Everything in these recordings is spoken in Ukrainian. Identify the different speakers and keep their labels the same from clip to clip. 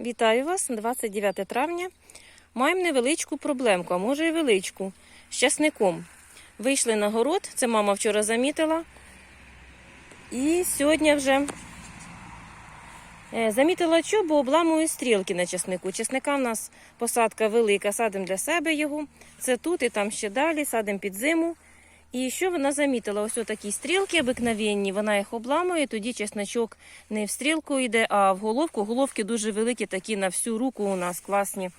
Speaker 1: Вітаю вас 29 травня. Маємо невеличку проблемку, а може і величку. З часником. Вийшли на город, це мама вчора замітила. І сьогодні вже е, замітила що, бо обламую стрілки на часнику. Часника в нас посадка велика, садимо для себе його. Це тут і там ще далі, садимо під зиму. І що вона замітила? Ось такі стрілки обикновенні, вона їх обламує, тоді чесночок не в стрілку йде, а в головку. Головки дуже великі, такі на всю руку у нас класні.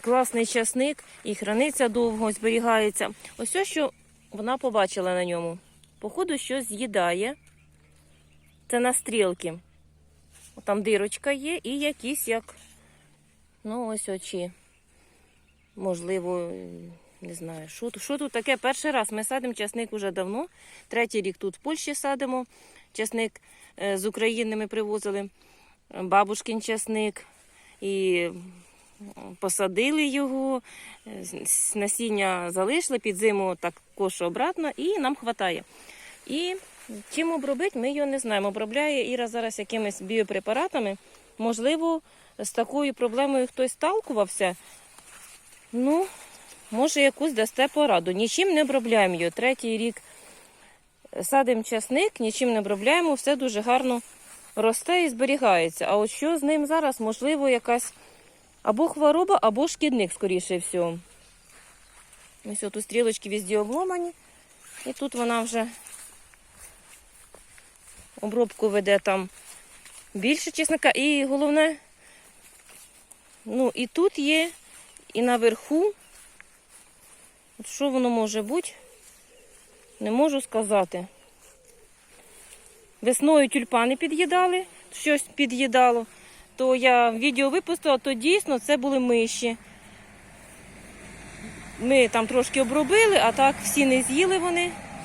Speaker 1: Класний часник і храниться довго, зберігається. Ось ось що вона побачила на ньому. Походу, щось з'їдає. Це на стрілки. Там дирочка є і якісь як, ну, ось очі. Можливо, не знаю, що, тут- що тут таке. Перший раз ми садимо часник уже давно. Третій рік тут в Польщі садимо. Часник е, з України ми привозили. Бабушкин часник. І посадили його, е, насіння залишили, під зиму також обратно, і нам вистачає. І чим обробити, ми його не знаємо. Обробляє Іра зараз якимись біопрепаратами. Можливо, з такою проблемою хтось сталкувався. Ну, може, якусь дасте пораду. Нічим не обробляємо його. Третій рік садимо часник, нічим не обробляємо, все дуже гарно росте і зберігається. А от що з ним зараз? Можливо, якась або хвороба, або шкідник, скоріше всього. Ось тут стрілочки везде обломані. І тут вона вже обробку веде там більше чесника. І головне, ну і тут є, і наверху. От що воно може бути? Не можу сказати. Весною тюльпани під'їдали, щось під'їдало. То я відео випустила, то дійсно це були миші. Ми там трошки обробили, а так всі не з'їли вони.